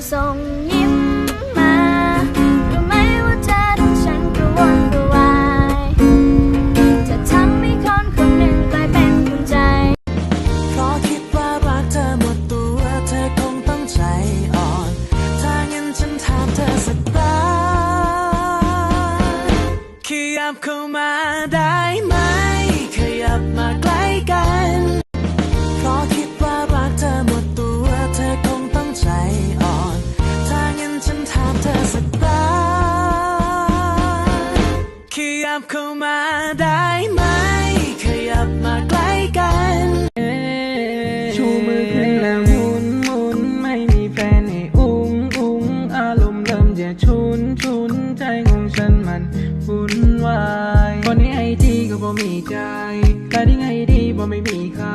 song มาได้ไหม ขยับมาใกล้กัน ชูมือขึ้นแล้วหมุนหมุนไม่มีแฟนให้อุ้งอุ้งอารมณ์เริ่มจะชุนชุนใจงงฉันมันวุ่นวายคนนี้ไอทีก็บ่มีใจแต่ที่ไงดีบ่ไม่มีใคร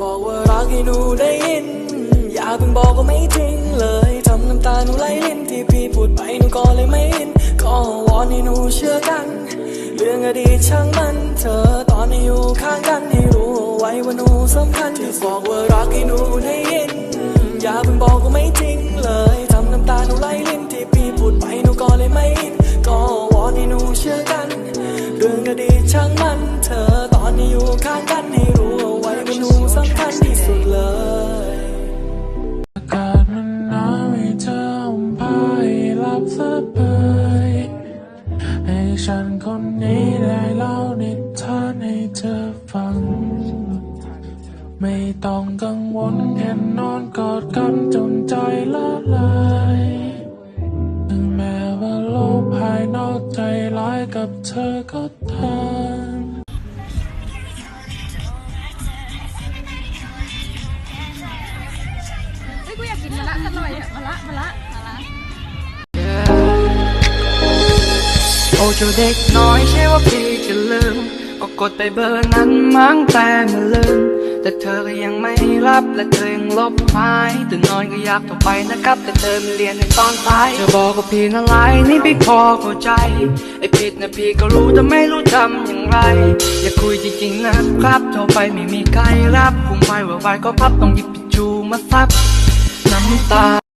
บอกว่ารักให้หนูได้ยิน อย่าเพิ่งบอกก็ไม่จริงเลยำน้ำตาหนูไหลลิ้นที่พี่พูดไปหนูก็เลยไม่ยินก็วอนให้หนูเชื่อกัน เรื่องอดีตช่างมัน เธอตอนนี้อยู่ข้างกันให้รู้ไว้ว่าหนูสำคัญที่บอกว่ารักให้หนูได้ยิน อย่าเพิ่งบอกว่าไม่จริงเลยทำน้ำตาหนูไหลลิ้นที่พี่พูดไปหนูก็เลยไม่ยินก็วอนให้หนูเชื่อกัน เรื่องอดีตช่างมัน เธอตอนนี้อยู่ข้างกันให้รู้ ลับสบายให้ฉันคนนี้ได้เล่านิทานให้เธอฟัง ไม่ต้องกังวลแค่นอนกอดกันจนใจละลายถึงแม้ว่าโลกภายนอกใจร้ายกับเธอก็ตามเฮ้ยกูอยากกินมะละอร่อยอะมะละมะละ เจ้าเด็กน้อยใช่ว่าพี่จะลืม ก็กดไปเบอร์นั้นมั้งแต่มันลืม แต่เธอก็ยังไม่รับและเธอยังลบหายตื่นนอนก็อยากโทรไปนะครับ แต่เธอไมาเรียนในตอนสายเธอบอกว่าพี่น่ะไรนี่พี่พอเข้าใจ ไอ้ผิดนะพี่ก็รู้แต่ไม่รู้ทำอย่างไร อย่าคุยจริงๆนะครับโทรไปไม่มีใครรับคุมไฟว่าไว้ก็พับต้องหยิบปิจูมาซับน้ำตา